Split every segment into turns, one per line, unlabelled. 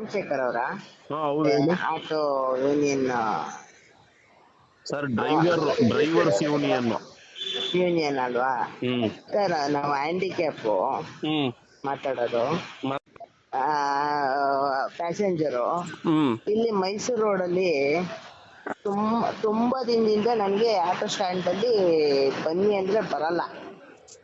ಸೋಮಶೇಖರ್ ಅವರ? Auto union
sir driver drivers union
union ಅಲ್ವಾ? Sir ನಾವು ಹ್ಯಾಂಡಿಕ್ಯಾಪ್ ಮಾತಾಡೋದು.
ಆ
ಪ್ಯಾಸೆಂಜರು ಇಲ್ಲಿ ಮೈಸೂರು ರೋಡಲ್ಲಿ ತುಂಬ ತುಂಬಾ ದಿನದಿಂದ ನನಗೆ ಆಟೋ ಸ್ಟ್ಯಾಂಡ್ ಅಲ್ಲಿ ಬನ್ನಿ ಅಂದ್ರೆ ಬರಲ್ಲ.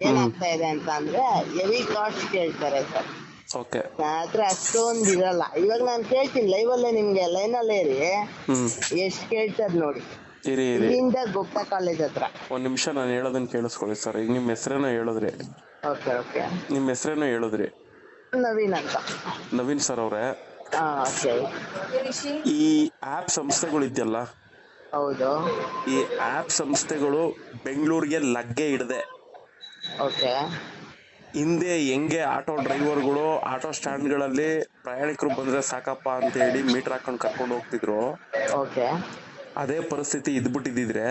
ಏನಾಗ್ತಾ ಇದೆ ಅಂತ ಅಂದ್ರೆ ಹೆವಿ ಕಾಸ್ಟ್ ಕೇಳ್ತಾರೆ ಸರ್.
ಓಕೆ
ನನ್ನ ಹತ್ರ ಅಷ್ಟೊಂದು ಇರಲ್ಲ. ಇವಾಗ ನಾನು ಕೇಳ್ತೀನಿ ಲೈವ್ ಅಲ್ಲೇ ನಿಮ್ಗೆ ಲೈನ್ ಅಲ್ಲೇ ಇರಿ.
ಹ್ಮ್.
ಎಷ್ಟ್ ಕೇಳ್ತಾರೆ ನೋಡಿ.
ಇರಿ ಇರಿ.
ಇಲ್ಲಿಂದ ಗುಪ್ತಾ ಕಾಲೇಜ್ ಹತ್ರ.
ಒಂದ್ ನಿಮಿಷ ನಾನು ಹೇಳೋದನ್ನ ಕೇಳಿಸ್ಕೊಳ್ಳಿ ಸರ್ ಈಗ ನಿಮ್ಮ ಹೆಸರೇನೋ ಹೇಳಿದ್ರಿ?
Okay okay.
ನಿಮ್ಮ ಹೆಸರೇನೋ ಹೇಳಿದ್ರಿ?
ನವೀನ್ ಅಂತ.
ನವೀನ್ ಸರ್ ಅವರೇ.
ಹಾ ಓಕೆ.
ಈ ಆಪ್ ಸಂಸ್ಥೆಗಳು ಇದೆಯಲ್ಲ?
ಹೌದು.
ಈ ಆಪ್ ಸಂಸ್ಥೆಗಳು ಬೆಂಗಳೂರಿಗೆ ಲಗ್ಗೆ ಹಿಡ್ದೆ
ಓಕೆ.
ಹಿಂದೆ ಹೆಂಗೆ ಆಟೋ ಡ್ರೈವರ್ಗಳು ಆಟೋ ಸ್ಟ್ಯಾಂಡ್ಗಳಲ್ಲಿ ಪ್ರಯಾಣಿಕರು ಬಂದ್ರೆ ಸಾಕಪ್ಪ ಅಂತ ಹೇಳಿ ಮೀಟರ್ ಹಾಕೊಂಡು ಕರ್ಕೊಂಡು ಹೋಗ್ತಿದ್ರು.
ಓಕೆ.
ಅದೇ ಪರಿಸ್ಥಿತಿ ಇದ್ಬಿಟ್ಟಿದ್ರೆ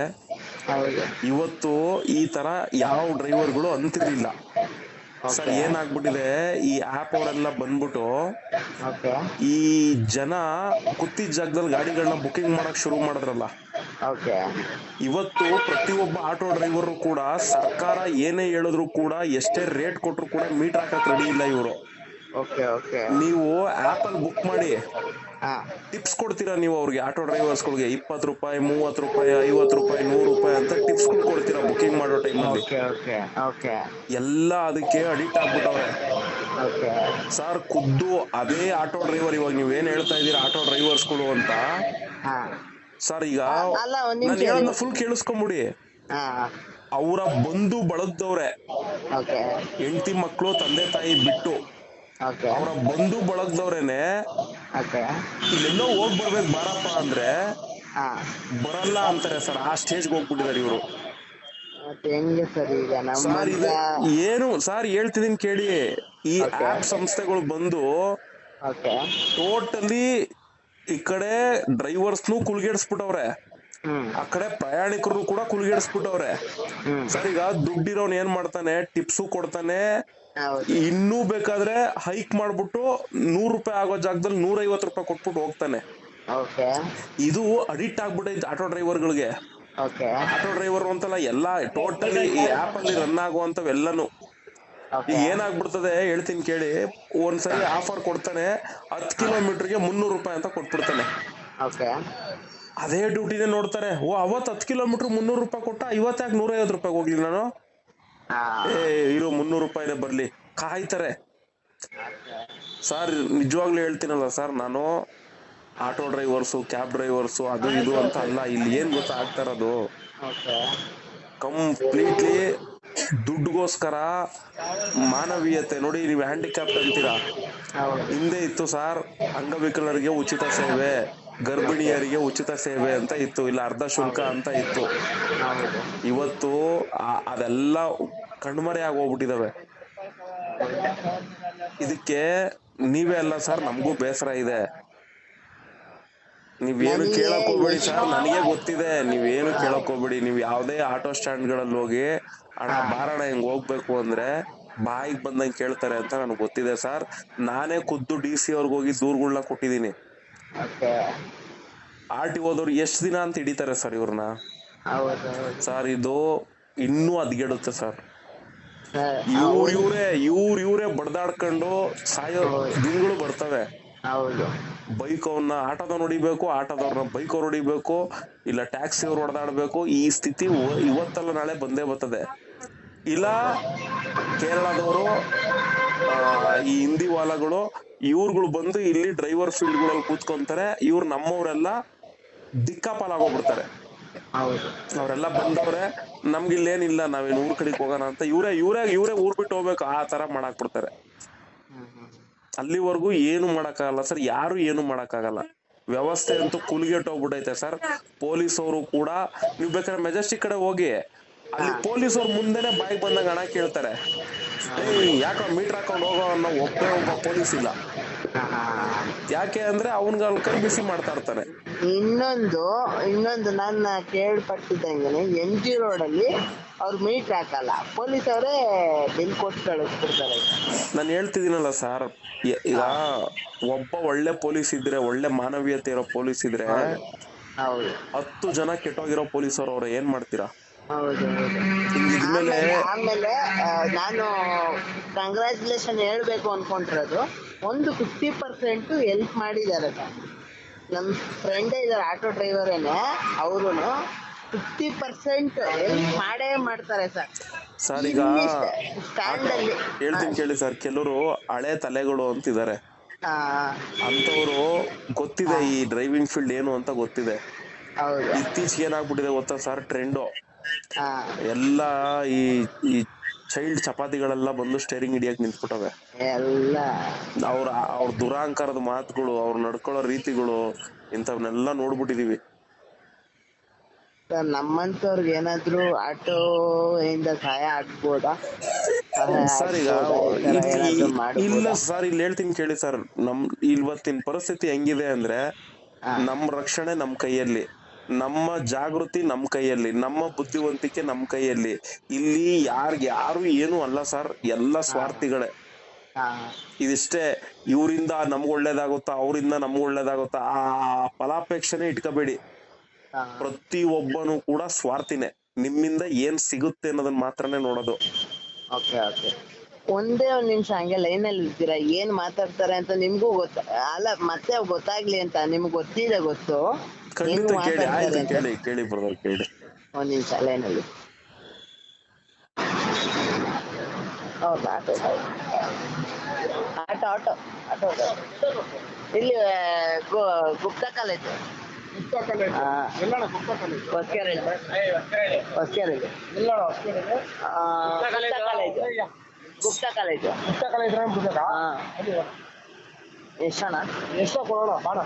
ಇವತ್ತು ಈ ತರ ಯಾವ ಡ್ರೈವರ್ಗಳು ಅಂತಿರ್ಲಿಲ್ಲ. ಸರ್ ಏನಾಗ್ಬಿಟ್ಟಿದೆ? ಈ ಆಪ್ ಅವರೆಲ್ಲ ಬಂದ್ಬಿಟ್ಟು ಈ ಜನ ಕುತ್ತಿದ ಜಾಗದಲ್ಲಿ ಗಾಡಿಗಳನ್ನ ಬುಕಿಂಗ್ ಮಾಡಕ್ ಶುರು ಮಾಡಿದ್ರಲ್ಲ. ಇವತ್ತು ಪ್ರತಿಯೊಬ್ಬ ಆಟೋ ಡ್ರೈವರ್ ಕೂಡ ಸರ್ಕಾರ ಏನೇ ಹೇಳಿದ್ರು ಕೂಡ ಎಷ್ಟೇ ರೇಟ್ ಕೊಟ್ಟರು ಕೂಡ ಮೀಟರ್ ಹಾಕಕ್ ರೆಡಿ ಇಲ್ಲ ಇವರು.
ಓಕೆ ಓಕೆ
ನೀವು ಆಪ್ ಅಲ್ಲಿ ಬುಕ್ ಮಾಡಿ.
ಹಾ.
ಟಿಪ್ಸ್ ಕೊಡ್ತೀರಾ ನೀವು ಅವ್ರಿಗೆ ಆಟೋ ಡ್ರೈವರ್ಸ್ಗಳಿಗೆ ಇಪ್ಪತ್ತು ರೂಪಾಯಿ ಮೂವತ್ತು ರೂಪಾಯಿ ಐವತ್ತು ರೂಪಾಯಿ ನೂರು ರೂಪಾಯಿ ಅಂತ ಟಿಪ್ಸ್ ಕೊಡ್ತೀರಾ ಬುಕಿಂಗ್ ಮಾಡೋ ಟೈಮಲ್ಲಿ ಎಲ್ಲ ಅದಕ್ಕೆ ಅಡಿಕ್ಟ್ ಆಗ್ಬಿಟ್ಟವ್ರೆ.
ಓಕೆ
ಸರ್ ಖುದ್ದು ಅದೇ ಆಟೋ ಡ್ರೈವರ್ ಇವಾಗ ನೀವು ಏನ್ ಹೇಳ್ತಾ ಇದೀರಾ ಆಟೋ ಡ್ರೈವರ್ಸ್ಗಳು ಅಂತ?
ಹಾ.
ಸರ್ ಈಗ ನಾನು ಹೇಳೋದನ್ನ. ಫುಲ್ ಕೇಳಿಸ್ಕೊಂಬಿಡಿ ಅವರ ಬಂಧು ಬಳಗದವ್ರೆ. ಹೆಂಡತಿ ಮಕ್ಕಳು ತಂದೆ ತಾಯಿ ಬಿಟ್ಟು ಅವರ ಬಂಧು ಬಳಗದವ್ರೇನೆ ಇಲ್ಲೆಲ್ಲೋ ಹೋಗ್ ಬರ್ಬೇಕು ಬಾರಪ್ಪ ಅಂದ್ರೆ ಬರಲ್ಲ ಅಂತಾರೆ ಸರ್. ಆ ಸ್ಟೇಜ್ಗೆ ಹೋಗ್ಬಿಟ್ಟಿದ್ದಾರೆ ಇವರು.
ಸರ್
ಇದು ಏನು ಸರ್ ಹೇಳ್ತಿದೀನಿ ಕೇಳಿ. ಈ ಆಪ್ ಸಂಸ್ಥೆಗಳು ಬಂದು ಟೋಟಲಿ ಈ ಕಡೆ ಡ್ರೈವರ್ಸ್ನು ಕುಲ್ಗೇಡ್ಸ್ಬಿಟ್ಟವ್ರೆ. ಆ ಕಡೆ ಪ್ರಯಾಣಿಕರು ಕೂಡ ಕುಲ್ಗೇಡ್ಸ್ಬಿಟ್ಟವ್ರೆ. ಸರ್ ಈಗ ದುಡ್ಡಿರೋನ್ ಏನ್ ಮಾಡ್ತಾನೆ? ಟಿಪ್ಸು ಕೊಡ್ತಾನೆ. ಇನ್ನೂ ಬೇಕಾದ್ರೆ ಹೈಕ್ ಮಾಡ್ಬಿಟ್ಟು ನೂರ್ ರೂಪಾಯಿ ಆಗೋ ಜಾಗದಲ್ಲಿ ನೂರ ರೂಪಾಯಿ ಕೊಟ್ಬಿಟ್ಟು ಹೋಗ್ತಾನೆ. ಇದು ಅಡಿಕ್ಟ್ ಆಗ್ಬಿಟ್ಟೈತೆ ಆಟೋ ಡ್ರೈವರ್ಗಳಿಗೆ. ಆಟೋ ಡ್ರೈವರ್ ಅಂತಲ್ಲ ಎಲ್ಲಾ ಟೋಟಲಿ ಈ ಆಪ್ ಅಲ್ಲಿ ರನ್ ಆಗುವಂತವೆಲ್ಲನು ಏನಾಗ್ಬಿಡ್ತದೆ ಹೇಳ್ತೀನಿ ಕೇಳಿ ಒಂದ್ಸರಿ ಆಫರ್ ಕೊಡ್ತಾನೆ ಹತ್ತು ಕಿಲೋಮೀಟರ್ಗೆ ಮುನ್ನೂರು ರೂಪಾಯಿ ಅಂತ ಕೊಟ್ಬಿಡ್ತಾನೆ. ಅದೇ ಡ್ಯೂಟಿನೇ ನೋಡ್ತಾರೆ ಓ ಅವತ್ ಹತ್ತು ಕಿಲೋಮೀಟರ್ ಮುನ್ನೂರು ರೂಪಾಯಿ ಕೊಟ್ಟ ಇವತ್ತಾಗ ನೂರ ಐವತ್ ರೂಪಾಯಿ ಹೋಗ್ಲಿ ನಾನು? ಏ ಇರೋ ಮುನ್ನೂರು ರೂಪಾಯಿನೇ ಬರ್ಲಿ. ಕಾಯ್ತಾರೆ. ಸರ್ ನಿಜವಾಗ್ಲೂ ಹೇಳ್ತೀನಲ್ಲ ಸರ್ ನಾನು ಆಟೋ ಡ್ರೈವರ್ಸು ಕ್ಯಾಬ್ ಡ್ರೈವರ್ಸು ಅದು ಇದು ಅಂತ ಅಲ್ಲ ಇಲ್ಲಿ ಏನ್ ಗೊತ್ತಾ ಆಗ್ತಾ ಇರೋದು?
ಓಕೆ
ಕಂಪ್ಲೀಟ್ಲಿ ದುಡ್ಡುಗೋಸ್ಕರ ಮಾನವೀಯತೆ, ನೋಡಿ ನೀವು ಹ್ಯಾಂಡಿಕ್ಯಾಪ್ ಅಂತೀರಾ?
ಹೌದು
ಇತ್ತು ಸರ್, ಅಂಗವಿಕಲರಿಗೆ ಉಚಿತ ಸೇವೆ, ಗರ್ಭಿಣಿಯರಿಗೆ ಉಚಿತ ಸೇವೆ ಅಂತ ಇತ್ತು, ಇಲ್ಲ ಅರ್ಧ ಶುಲ್ಕ ಅಂತ ಇತ್ತು. ಇವತ್ತು ಅದೆಲ್ಲ ಕಣ್ಮರೆ ಆಗೋಗ್ಬಿಟ್ಟಿದಾವೆ. ಇದಕ್ಕೆ ನೀವೇ ಅಲ್ಲ ಸರ್, ನಮಗೂ ಬೇಸರ ಇದೆ. ನೀವೇನು ಕೇಳಕ್ ಹೋಗ್ಬೇಡಿ ಸರ್ ನನಗೆ ಗೊತ್ತಿದೆ. ನೀವೇನು ಕೇಳಕ್ ಹೋಗ್ಬೇಡಿ. ನೀವ್ ಯಾವ್ದೇ ಆಟೋ ಸ್ಟ್ಯಾಂಡ್ಗಳಲ್ಲಿ ಹೋಗಿ ಅಣ್ಣ ಬಾರಣ ಹಿಂಗ್ ಹೋಗ್ಬೇಕು ಅಂದ್ರೆ ಬಾಯಿಗೆ ಬಂದಂಗ್ ಕೇಳ್ತಾರೆ ಅಂತ ನನಗೆ ಗೊತ್ತಿದೆ ಸರ್ ನಾನೇ ಖುದ್ದು ಡಿ ಸಿ ಅವ್ರಿಗೆ ಹೋಗಿ ದೂರ್ಗಳನ್ನ ಕೊಟ್ಟಿದ್ದೀನಿ ಆರ್ ಟಿ ಓದವ್ರು ಎಷ್ಟ್ ದಿನ ಅಂತ ಹಿಡಿತಾರೆ ಸರ್ ಇವ್ರನ್ನ ಸರ್ ಇದು ಇನ್ನೂ ಅದ್ಗೆಡುತ್ತೆ ಸರ್ ಇವ್ರ ಇವ್ರೇ ಇವ್ರ ಇವ್ರೇ ಬಡ್ದಾಡ್ಕೊಂಡು ಸಾಯೋ ದಿನಗಳು ಬರ್ತವೆ.
ಹೌದು.
ಬೈಕ್ ಅವನ್ನ ಆಟೋದವ್ನ ಹೊಡಿಬೇಕು ಆಟೋದವ್ರನ್ನ ಬೈಕ್ ಅವ್ರು ಹೊಡಿಬೇಕು ಇಲ್ಲ ಟ್ಯಾಕ್ಸಿ ಅವ್ರು ಹೊಡೆದಾಡ್ಬೇಕು ಈ ಸ್ಥಿತಿ ಇವತ್ತಲ್ಲ ನಾಳೆ ಬಂದೇ ಬರ್ತದೆ. ಇಲ್ಲ ಕೇರಳದವರು ಈ ಹಿಂದಿ ವಾಲಗಳು ಇವ್ರುಗಳು ಬಂದು ಇಲ್ಲಿ ಡ್ರೈವರ್ ಫೀಲ್ಡ್ಗಳಲ್ಲಿ ಕೂತ್ಕೊಂತಾರೆ ಇವ್ರು ನಮ್ಮವರೆಲ್ಲ ದಿಕ್ಕಾಪಾಲಾಗೋಗ್ಬಿಡ್ತಾರೆ. ಅವರೆಲ್ಲ ಬಂದವ್ರೆ ನಮ್ಗೆ ಇಲ್ಲೇನಿಲ್ಲ ನಾವೇನು ಊರ್ ಕಡೆಗೆ ಹೋಗೋಣ ಅಂತ ಇವರೇ ಇವರೇ ಇವರೇ ಊರ್ ಬಿಟ್ಟು ಹೋಗ್ಬೇಕು ಆ ತರ ಮಾಡಾಕ್ ಬಿಡ್ತಾರೆ
ಹ್ಮ್ ಹ್ಮ್
ಅಲ್ಲಿವರೆಗೂ ಏನು ಮಾಡಕ್ಕಾಗಲ್ಲ ಸರ್ ಯಾರು ಏನು ಮಾಡಕ್ಕಾಗಲ್ಲ. ವ್ಯವಸ್ಥೆ ಅಂತೂ ಕುಲ್ಗೆಟ್ ಹೋಗ್ಬಿಟ್ಟೈತೆ ಸರ್. ಪೊಲೀಸ್ ಅವರು ಕೂಡ ನೀವು ಬೇಕಾದ್ರೆ ಮೆಜೆಸ್ಟಿಕ್ ಕಡೆ ಹೋಗಿ ಅಲ್ಲಿ ಪೊಲೀಸ್ ಅವ್ರ ಮುಂದೆನೆ ಬಾಯಿಗೆ ಬಂದಾಗ ಹಣ ಕೇಳ್ತಾರೆ. ಯಾಕೋ ಮೀಟರ್ ಹಾಕೊಂಡು ಹೋಗೋ ಅನ್ನೋ ಒಬ್ಬೇ ಒಬ್ಬ ಪೊಲೀಸ್ ಇಲ್ಲ. ಯಾಕೆ ಅಂದ್ರೆ ಅವನ್ಗ ಅಲ್ಲಿ ಕೈ ಬಿಸಿ ಮಾಡ್ತಾ ಇರ್ತಾನೆ
ಇನ್ನೊಂದು ಇನ್ನೊಂದು ನನ್ನ ಕೇಳ್ಪಟ್ಟಿದ್ದಂಗೆ ಎಂ ಜಿ ರೋಡ್ ಅಲ್ಲಿ ಅವ್ರು ಮೀಟ್ ಹಾಕಲ್ಲ. ಪೊಲೀಸ್ ಅವರೇ ಬಿಲ್ ಕೊಟ್ಟು ಕಳಿಸ್ಬಿಡ್ತಾರೆ.
ನಾನು ಹೇಳ್ತಿದ್ದೀನಲ್ಲ ಸರ್ ಈಗ ಒಬ್ಬ ಒಳ್ಳೆ ಪೊಲೀಸ್ ಇದ್ರೆ ಒಳ್ಳೆ ಮಾನವೀಯತೆ ಇರೋ ಪೊಲೀಸ್ ಇದ್ರೆ
ಹೌದು
ಹತ್ತು ಜನ ಕೆಟ್ಟೋಗಿರೋ ಪೊಲೀಸ್ ಅವ್ರು ಏನ್ ಮಾಡ್ತೀರಾ?
ಹೌದು ಹೌದು.
ಇದ್ಮೇಲೆ
ಆಮೇಲೆ ಆಮೇಲೆ ಆ, ನಾನು ಕಂಗ್ರ್ಯಾಚುಲೇಷನ್ ಹೇಳ್ಬೇಕು ಅನ್ಕೊಂಡಿರೋದು. ಒಂದು ಫಿಫ್ಟಿ ಪರ್ಸೆಂಟ್ ಹೆಲ್ಪ್ ಮಾಡಿದ್ದಾರೆ ಸರ್ ನಮ್ಮ ಫ್ರೆಂಡೇ ಇದ್ದಾರೆ ಆಟೋ ಡ್ರೈವರೇನೆ ಅವರು ಫಿಫ್ಟಿ ಪರ್ಸೆಂಟ್ ಮಾಡೇ ಮಾಡ್ತಾರೆ ಸರ್.
ಸರ್ ಈಗ
ಸ್ಟ್ಯಾಂಡ್ ಅಲ್ಲಿ
ಹೇಳ್ತೀನಿ ಕೇಳಿ ಸರ್ ಕೆಲವರು ಹಳೆ ತಲೆಗಳು ಅಂತಿದ್ದಾರೆ. ಅಂತವ್ರು ಗೊತ್ತಿದೆ ಈ ಡ್ರೈವಿಂಗ್ ಫೀಲ್ಡ್ ಏನು ಅಂತ ಗೊತ್ತಿದೆ. ಇತ್ತೀಚೆಗೆ ಏನಾಗ್ಬಿಟ್ಟಿದೆ ಗೊತ್ತಾ ಸರ್ ಟ್ರೆಂಡು ಎಲ್ಲ ಈ ಈ ಚೈಲ್ಡ್ ಚಪಾತಿಗಳೆಲ್ಲ ಬಂದು ಸ್ಟೇರಿಂಗ್ ಹಿಡಿಯಕ್ ನಿಂತ್ಬಿಟ್ಟವೆ. ಅವ್ರ ಅವ್ರ ದುರಾಂಕಾರದ ಮಾತುಗಳು ಅವ್ರು ನಡ್ಕೊಳ್ಳೋ ರೀತಿಗಳು ಇಂಥವನ್ನೆಲ್ಲ ನೋಡ್ಬಿಟ್ಟಿದೀವಿ.
ಸರ್ ನಮ್ಮಂತವ್ರಿಗೆ ಏನಾದ್ರು ಆಟೋ ಇಂದ ಸಹಾಯ ಆಗ್ಬೋದಾ?
ಸರ್ ಈಗ ಇಲ್ಲ ಸರ್ ಇಲ್ಲಿ ಹೇಳ್ತೀನಿ ಕೇಳಿ ಸರ್. ನಮ್ ಇವತ್ತಿನ ಪರಿಸ್ಥಿತಿ ಹೆಂಗಿದೆ ಅಂದ್ರೆ ನಮ್ ರಕ್ಷಣೆ ನಮ್ ಕೈಯಲ್ಲಿ ನಮ್ಮ ಜಾಗೃತಿ ನಮ್ ಕೈಯಲ್ಲಿ ನಮ್ಮ ಬುದ್ಧಿವಂತಿಕೆ ನಮ್ ಕೈಯಲ್ಲಿ. ಇಲ್ಲಿ ಯಾರ್ಗೆ ಯಾರು ಏನು ಅಲ್ಲ ಸರ್ ಎಲ್ಲ ಸ್ವಾರ್ಥಿಗಳೇ. ಇದಿಷ್ಟೇ ಇವರಿಂದ ನಮ್ಗ್ ಒಳ್ಳೇದಾಗುತ್ತಾ ಅವರಿಂದ ನಮ್ಗ್ ಒಳ್ಳೇದಾಗುತ್ತಾ ಆ ಫಲಾಪೇಕ್ಷೆನೆ ಇಟ್ಕೋಬೇಡಿ. ಪ್ರತಿ ಒಬ್ಬನು ಕೂಡ ಸ್ವಾರ್ಥಿನೇ. ನಿಮ್ಮಿಂದ ಏನ್ ಸಿಗುತ್ತೆ ಅನ್ನೋದನ್ನ ಮಾತ್ರನೇ ನೋಡೋದು.
Okay okay. ಒಂದೇ ಒಂದ್ ನಿಮಿಷ ಹಂಗೆ ಲೈನ್ ಅಲ್ಲಿ ಇರ್ತೀರಾ? ಏನ್ ಮಾತಾಡ್ತಾರೆ ಅಂತ ನಿಮ್ಗೂ ಗೊತ್ತ ಅಲ್ಲ ಮತ್ತೆ ಗೊತ್ತಾಗ್ಲಿ ಅಂತ ನಿಮ್ಗೆ ಗೊತ್ತಿದೆ ಗೊತ್ತು.
ಖಂಡಿತ ಕೇಳಿ ಆಯ್ತು ಕೇಳಿ ಕೇಳಿ ಬ್ರದರ್ ಕೇಳಿ.
ಒಂದ್ ನಿಮಿಷ ಲೈನ್ ಅಲ್ಲಿ. ಹೌದಾ auto auto. Auto auto auto ಇಲ್ಲಿ ಗುಪ್ತ ಕಾಲೇಜ್. ಹಾ ಹೊಸ್ಕೆರೆ ಹೊಸ್ಕೆರೆ ಗುಪ್ತಾ ಕಾಲೇಜು ಹಾ ಎಷ್ಟಣ್ಣ
ಎಷ್ಟೋ ಕೊಡೋಣ ಬಾಣ.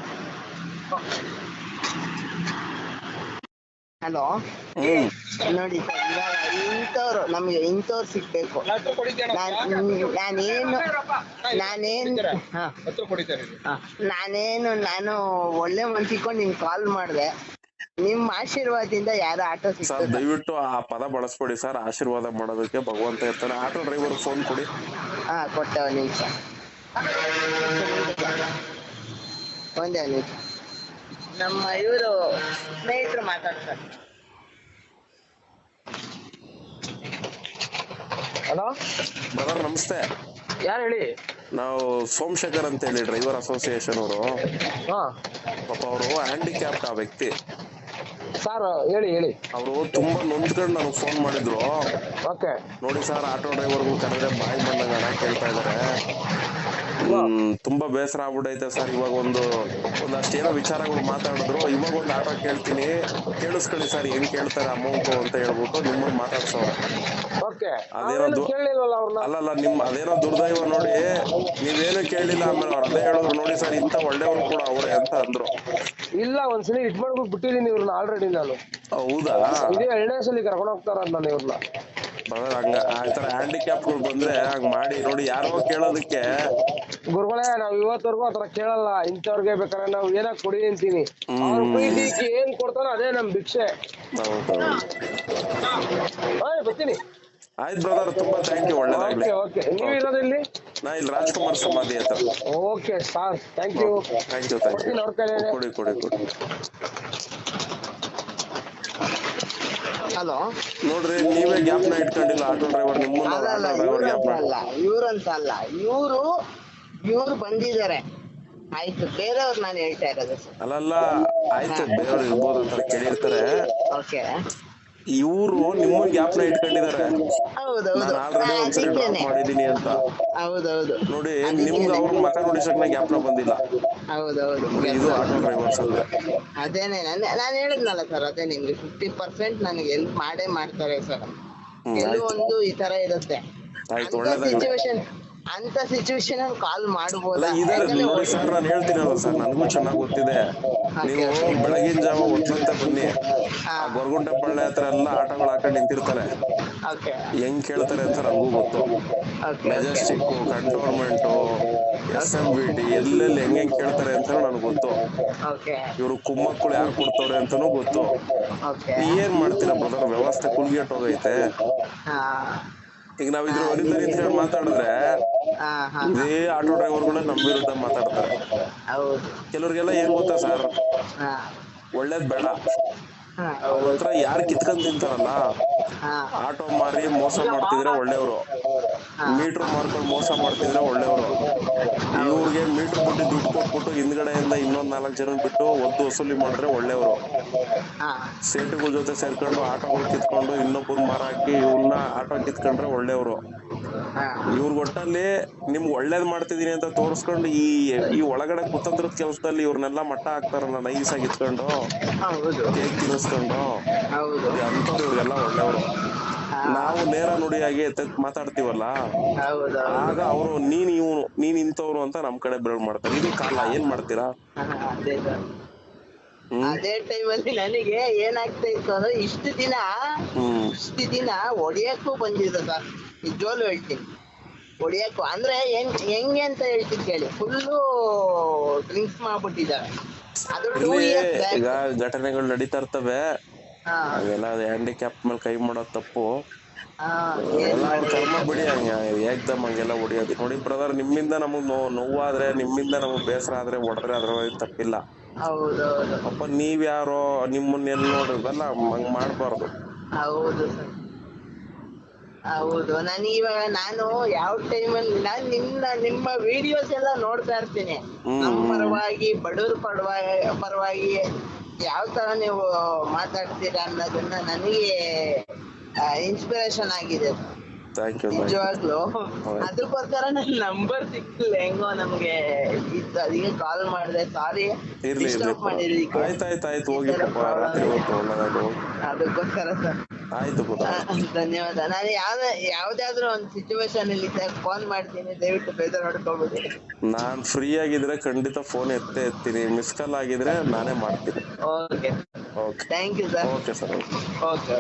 ಹಲೋ? ನೋಡಿ ಸರ್ ಇವಾಗ ಇಂಥವ್ರು ನಮ್ಗೆ ಇಂಥವ್ರು ಸಿಗ್ಬೇಕು. ನಾನೇನು ನಾನೇನು ನಾನೇನ್ ಹಾ.
ಹತ್ತು
ನಾನೇನು ನಾನು ಒಳ್ಳೆ ಮನ್ಸಿಕೊಂಡು ನಿಮ್ ಕಾಲ್ ಮಾಡಿದೆ. ನಿಮ್ ಆಶೀರ್ವಾದದಿಂದ ಯಾರು ಆಟೋ
ಸರ್
ಸಿಗ್ತದೆ?
ದಯವಿಟ್ಟು ಆ ಪದ ಬಳಸ್ಬೇಡಿ ಸರ್ ಆಶೀರ್ವಾದ ಮಾಡೋದಕ್ಕೆ ಭಗವಂತ ಇರ್ತಾನೆ. ಆಟೋ ಡ್ರೈವರ್ ಫೋನ್ ಕೊಡಿ.
ಹಾ ಕೊಟ್ಟೆ ಒಂದ್ ನಿಮಿಷ. ಒಂದೇ ಒಂದ್ ನಿಮಿಷ. ನಮ್ಮ ಇವರು ಸ್ನೇಹಿತರು ಮಾತಾಡ್ತಾರೆ.
ಹಲೋ?
ಬ್ರದರ್ ನಮಸ್ತೆ.
ಯಾರು ಹೇಳಿ?
ನಾವು ಸೋಮಶೇಖರ್ ಅಂತ ಹೇಳಿ ಡ್ರೈವರ್ ಅಸೋಸಿಯೇಷನ್ ಅವರು.
ಹಾ.
ಪಾಪ ಅವರು ಹ್ಯಾಂಡಿಕ್ಯಾಪ್ ಆ ವ್ಯಕ್ತಿ.
ಸರ್ ಹೇಳಿ ಹೇಳಿ.
ಅವರು ತುಂಬಾ ನೊಂದ್ಕೊಂಡು ನನಗೆ ಫೋನ್ ಮಾಡಿದ್ರು.
ಓಕೆ
ನೋಡಿ ಸರ್ ಆಟೋ ಡ್ರೈವರ್ಗಳು ಕರೆದ್ರೆ ಬಾಯಿ ಬಂದಂಗ ಕೇಳ್ತಾ ಇದಾರೆ. ತುಂಬಾ ಬೇಸರ ಆಗ್ಬಿಟ್ಟೈತೆ ಸರ್. ಇವಾಗ ಒಂದು ಒಂದಷ್ಟು ಏನೋ ವಿಚಾರಗಳು ಮಾತಾಡಿದ್ರು. ಇವಾಗ ಒಂದು ಆಟೋ ಕೇಳ್ತೀನಿ. ಕೇಳಿಸ್ಕೊಳ್ಳಿ ಸರ್ ಏನ್ ಕೇಳ್ತಾರೆ ಅಮೌಂಟ್ ಅಂತ ಹೇಳ್ಬಿಟ್ಟು ನಿಮ್ಮನ್ನ
ಮಾತಾಡ್ಸೋ
ಅದೇನೋ ಅಲ್ಲಲ್ಲ ನಿಮ್ ಅದೇನೋ ದುರ್ದೈವ ನೋಡಿ ನೀವೇನು ಕೇಳಿಲ್ಲ ಆಮೇಲೆ ಅವ್ರು ಅದೇ ಹೇಳಿದ್ರು ನೋಡಿ ಸರ್ ಇಂತ ಒಳ್ಳೆಯವರು ಕೂಡ ಅವ್ರೆ ಅಂತ ಅಂದ್ರು.
ಇಲ್ಲ ಒಂದ್ಸಲಿ ಇಟ್ ಮಾಡ್ಬಿಟ್ಟು ಬಿಟ್ಟಿದ್ದೀನಿ ಇವ್ರನ್ನ ಆಲ್ರೆಡಿ ನಾನು.
ಹೌದಾ?
ಇದೇ ಎರಡನೇ ಸಲ ಕರ್ಕೊಂಡು ಹೋಗ್ತಾರ ನಾನು ಇವ್ರನ್ನ.
ಬ್ರದರ್ ಹಂಗ ಆ ತರ ಹ್ಯಾಂಡಿಕ್ಯಾಪ್ಗಳು ಬಂದ್ರೆ ಹಂಗ್ ಮಾಡಿ ನೋಡಿ ಯಾರೋ ಕೇಳೋದಕ್ಕೆ.
ಗುರುಗಳೇ ನಾವ್ ಇವತ್ತವರೆಗೂ ಆತರ ಕೇಳಲ್ಲ. ಇಂಥವ್ರಿಗೆ ಬೇಕಾದ್ರೆ ನಾವು ಏನ ಕೊಡಿ ಅಂತೀನಿ. ಅವ್ರ ಪ್ರೀತಿಗೆ ಏನ್ ಕೊಡ್ತಾರೋ ಅದೇ ನಮ್ ಭಿಕ್ಷೆ. ಓಯ್ ಬರ್ತೀನಿ.
ಆಯ್ತು ಬ್ರದರ್ ತುಂಬಾ ಥ್ಯಾಂಕ್ ಯು ಒಳ್ಳೇದಾಗ್ಲಿ.
ಓಕೆ ಓಕೆ ನೀವು ಇರೋದು ಇಲ್ಲಿ
ನಾ ಇಲ್ಲಿ ರಾಜ್ಕುಮಾರ್ ಸಮಾಧಿ ಹತ್ರ.
Okay sir thank you
thank you thank you
ಅವ್ರ ಕೈಲೇನೆ
ಕೊಡಿ ಕೊಡಿ ಕೊಡಿ.
ಹಲೋ?
ನೋಡ್ರಿ ನೀವೇ ಗ್ಯಾಪ್ನ ಇಟ್ಕೊಂಡಿಲ್ಲ ಆಟೋ ಡ್ರೈವರ್ ನಿಮ್ಮನ್ನ ಆಟೋ ಡ್ರೈವರ್ ಗ್ಯಾಪ್
ಅಲ್ಲ ಇವ್ರಂತ ಅಲ್ಲ. ಇವರು ಇವ್ರು ಬಂದಿದ್ದಾರೆ. ಆಯ್ತು ಬೇರೆಯವ್ರು ನಾನು ಹೇಳ್ತಾ ಇರೋದು ಸರ್.
ಅಲ್ಲಲ್ಲ ಆಯ್ತು ಬೇರೆಯವ್ರು ಇರ್ಬೋದು ಅಂತ ಕೇಳಿರ್ತಾರೆ.
ಓಕೆ.
ಇವ್ರು ಗ್ಯಾಪ್ ಗ್ಯಾಪ್ನ ಇಟ್ಕೊಂಡಿದ್ದಾರೆ. ನಾನು ಆಲ್ರೆಡಿ ಒಂದ್ಸರಿ ಡ್ರಾಪ್ ಮಾಡಿದೀನಿ ಅಂತ.
ಹೌದೌದು.
ನೋಡಿ ನಿಮ್ಗೆ ಅವ್ರ ಮಕ ನೋಡಿಸಕ್ ಗ್ಯಾಪ್ನ ಬಂದಿಲ್ಲ.
ಹೌದೌದು. ಅದೇನೆ ನಾನು ಹೇಳಿದ್ನಲ್ಲ ಸರ್ ಅದೇ ನಿಮ್ಗೆ. ಫಿಫ್ಟಿ ಪರ್ಸೆಂಟ್ ನನಗೆ ಹೆಲ್ಪ್ ಮಾಡೇ ಮಾಡ್ತಾರೆ ಸರ್
ಒಂದು
ಒಂದು ಈ ತರ ಇರುತ್ತೆ. ಸಿಚುವೇಶನ್ ಅಂತ ಸಿಚುವೇಶನ್ ಅಲ್ಲಿ ಕಾಲ್
ನೋಡಿ ಸರ್ ನಾನು ಹೇಳ್ತೀನಲ್ಲ ಸರ್ ನನಗೂ ಚೆನ್ನಾಗಿ ಗೊತ್ತಿದೆ. ನೀವು ಬೆಳಗಿನ ಜಾವ ಅಂತ ಬನ್ನಿ. ಗೊರಗುಂಟೆ ಪಳ್ಳೆ ಹತ್ರ ಎಲ್ಲ ಆಟಗಳು ಹಾಕೊಂಡು ನಿಂತಿರ್ತಾರೆ. ಹೆಂಗ್ ಕೇಳ್ತಾರೆ ಅಂತ ನಮಗೂ ಗೊತ್ತು. Majestic cantonment S M B T ಎಲ್ಲೆಲ್ಲಿ ಹೆಂಗ್ ಹೆಂಗ್ ಕೇಳ್ತಾರೆ ಅಂತ ನನಗೆ ಗೊತ್ತು. ಇವ್ರು ಕುಮ್ಮಕ್ಕಳು ಯಾರು ಕೊಡ್ತವ್ರೆ ಅಂತಾನು ಗೊತ್ತು. ಏನ್ ಮಾಡ್ತೀರಾ ಬ್ರದರ್ ವ್ಯವಸ್ಥೆ ಕುಲ್ಗೆಟ್ ಹೋಗೈತೆ ಈಗ ನಾವ್ ಇದ್ರ ಒಲಿದರಿ ಅಂತ
ಹೇಳಿ ಮಾತಾಡಿದ್ರೆ
ಇದೇ ಆಟೋ ಡ್ರೈವರ್ಗಳೇ ನಮ್ ವಿರುದ್ಧ ಮಾತಾಡ್ತಾರೆ. ಕೆಲವ್ರಿಗೆಲ್ಲ ಏನ್ ಗೊತ್ತಾ ಸರ್ ಒಳ್ಳೇದ್ ಬೇಡ. ಅವ್ರ ಹತ್ರ ಯಾರು ಕಿತ್ಕೊಂಡ್ ತಿಂತಾರಲ್ಲ ಆಟೋ ಮಾರಿ ಮೋಸ ಮಾಡ್ತಿದ್ರೆ ಒಳ್ಳೆಯವರು. ಮೀಟರ್ ಮಾರ್ಕೊಂಡು ಮೋಸ ಮಾಡ್ತಿದ್ರೆ ಒಳ್ಳೆಯವರು. ಇವ್ರಿಗೆ ಮೀಟರ್ ಬಿಟ್ಟು ದುಡ್ಡು ಕೊಟ್ಬಿಟ್ಟು ಹಿಂದ್ಗಡೆಯಿಂದ ಇನ್ನೊಂದ್ ನಾಲ್ಕು ಜನ ಬಿಟ್ಟು ಒದ್ದು ವಸೂಲಿ ಮಾಡಿದ್ರೆ ಒಳ್ಳೆಯವರು. ಸೇಟುಗಳ ಜೊತೆ ಸೇರ್ಕೊಂಡು ಆಟೋಗಳು ಕಿತ್ಕೊಂಡು ಇನ್ನೊಬ್ಬರು ಮಾರಾಕಿ ಇವ್ರನ್ನ ಆಟೋ ಕಿತ್ಕೊಂಡ್ರೆ ಒಳ್ಳೆಯವರು. ಇವ್ರ ಒಟ್ಟಲ್ಲಿ ನಿಮ್ಗೆ ಒಳ್ಳೇದ್ ಮಾಡ್ತಿದೀನಿ ಅಂತ ತೋರಿಸ್ಕೊಂಡು ಈ ಈ ಒಳಗಡೆ ಕುತಂತ್ರದ ಕೆಲಸದಲ್ಲಿ ಇವ್ರನ್ನೆಲ್ಲಾ ಮಟ್ಟ ಹಾಕ್ತಾರಲ್ಲ ನೈಸ್ ಆಗಿ ಇಟ್ಕೊಂಡು ಕೇಕ್ ತಿನ್ನಿಸ್ಕೊಂಡು ಅಂತವ್ರು ಇವ್ರಿಗೆಲ್ಲ ಒಳ್ಳೆಯವರು. ನಾವು ನೇರ ನುಡಿಯಾಗಿ ಮಾತಾಡ್ತೀವಲ್ಲ? ಆಗ ಅವರು ನೀನ್ ಇವನು ನೀನ್ ಇಂಥವ್ರು ಅಂತ ನಮ್ ಕಡೆ ಬೆರಳು ಮಾಡ್ತಾರೆ. ಇದು ಕಾಲ ಏನ್ ಮಾಡ್ತೀರಾ?
ಅದೇ ಟೈಮ್
ಅಲ್ಲಿ
ಅದೇ ಟೈಮಲ್ಲಿ ನನಗೆ ಏನಾಗ್ತಾ ಇತ್ತು ಅಂದ್ರೆ ಇಷ್ಟು ದಿನ ಇಷ್ಟು ದಿನ ಹೊಡಿಯಕ್ಕೂ ಬಂದಿದ್ದ ಸರ್ ನಿಜವಾಗ್ಲೂ ಹೇಳ್ತೀನಿ ಹೊಡಿಯಕ್ಕೂ. ಅಂದ್ರೆ ಹೆಂಗ್ ಹೆಂಗೆ ಅಂತ ಹೇಳ್ತೀನಿ ಕೇಳಿ. ಫುಲ್ಲು ಡ್ರಿಂಕ್ಸ್ ಮಾಡ್ಬಿಟ್ಟಿದ್ದಾರೆ. ಅದು ಟೂ
ಇಲ್ಲಿ
ಇಯರ್ಸ್
ಈಗ ಘಟನೆಗಳು ನಡೀತಾ ಇರ್ತವೆ. ಅವೆಲ್ಲ ಹ್ಯಾಂಡಿಕ್ಯಾಪ್ ಮೇಲೆ ಕೈ ಮಾಡೋದ್ ತಪ್ಪು. ಎಲ್ಲ ಅವ್ರ ಕರ್ಮ ಬಿಡಿ ಹಂಗ. ಏಕ್ದಮ್ ಹಂಗೆಲ್ಲ ಹೊಡಿಯೋದು. ನೋಡಿ ಬ್ರದರ್ ನಿಮ್ಮಿಂದ ನಮಗ್ ನೋವು ನೋವಾದ್ರೆ ನಿಮ್ಮಿಂದ ನಮಗ್ ಬೇಸರ ಆದ್ರೆ ಹೊಡೆದ್ರೆ ಅದ್ರೊಳಗೆ ತಪ್ಪಿಲ್ಲ.
ಹೌದೌದು
ಅಪ್ಪ ನೀವ್ ಯಾರೋ ನಿಮ್ಮನ್ನ ಎಲ್ಲಿ ನೋಡಿದ್ರಲ್ಲ ಹಂಗ್ ಮಾಡ್ಬಾರ್ದು.
ಹೌದು ಸರ್. ಹೌದು ನಾನು ಇವಾಗ ನಾನು ಯಾವ ಟೈಮಲ್ಲಿ ನಾನು ನಿಮ್ಮ ನಿಮ್ಮ ವಿಡಿಯೋಸ್ ಎಲ್ಲ ನೋಡ್ತಾ ಇರ್ತೀನಿ. ನಮ್ಮ ಪರವಾಗಿ ಬಡವ್ರ ಪರವಾಗಿ ಪರವಾಗಿ ಯಾವ ತರ ನೀವು ಮಾತಾಡ್ತೀರಾ ಅನ್ನೋದನ್ನ ನನಗೆ ಇನ್ಸ್ಪಿರೇಷನ್ ಆಗಿದೆ.
ಥ್ಯಾಂಕ್ ಯು
ನಿಜವಾಗ್ಲು. ಅದಕ್ಕೋಸ್ಕರ ನನ್ನ ನಂಬರ್ ಸಿಕ್ಕಿಲ್ಲ ಹೆಂಗೋ ನಮ್ಗೆ ಇತ್ತು ಅದಕ್ಕೆ ಕಾಲ್ ಮಾಡಿದೆ. ಸಾರಿ
ಇರ್ಲಿ ಇರ್ಲಿ. ಆಯ್ತಾಯ್ತು ಆಯ್ತು ಹೋಗಿ ಪಾಪ ರಾತ್ರಿ ಹೊತ್ತು
ಅದಕ್ಕೋಸ್ಕರ ಸರ್.
ಆಯ್ತು
ಧನ್ಯವಾದ. ನಾನು ಯಾವ್ದ ಯಾವ್ದಾದ್ರು ಒಂದ್ ಸಿಚುವೇಶನ್ ಅಲ್ಲಿ ಫೋನ್ ಮಾಡ್ತೀನಿ. ದಯವಿಟ್ಟು ಬೇಜಾರ್ ನೋಡ್ಕೊಳ್ಬೇಡಿ
ನಾನ್ ಫ್ರೀ ಆಗಿದ್ರೆ ಖಂಡಿತ ಫೋನ್ ಎತ್ತೇ ಎತ್ತೀನಿ. ಮಿಸ್ ಕಾಲ್ ಆಗಿದ್ರೆ ನಾನೇ ಮಾಡ್ತೀನಿ.
Okay
okay
thank you sir
okay sir
okay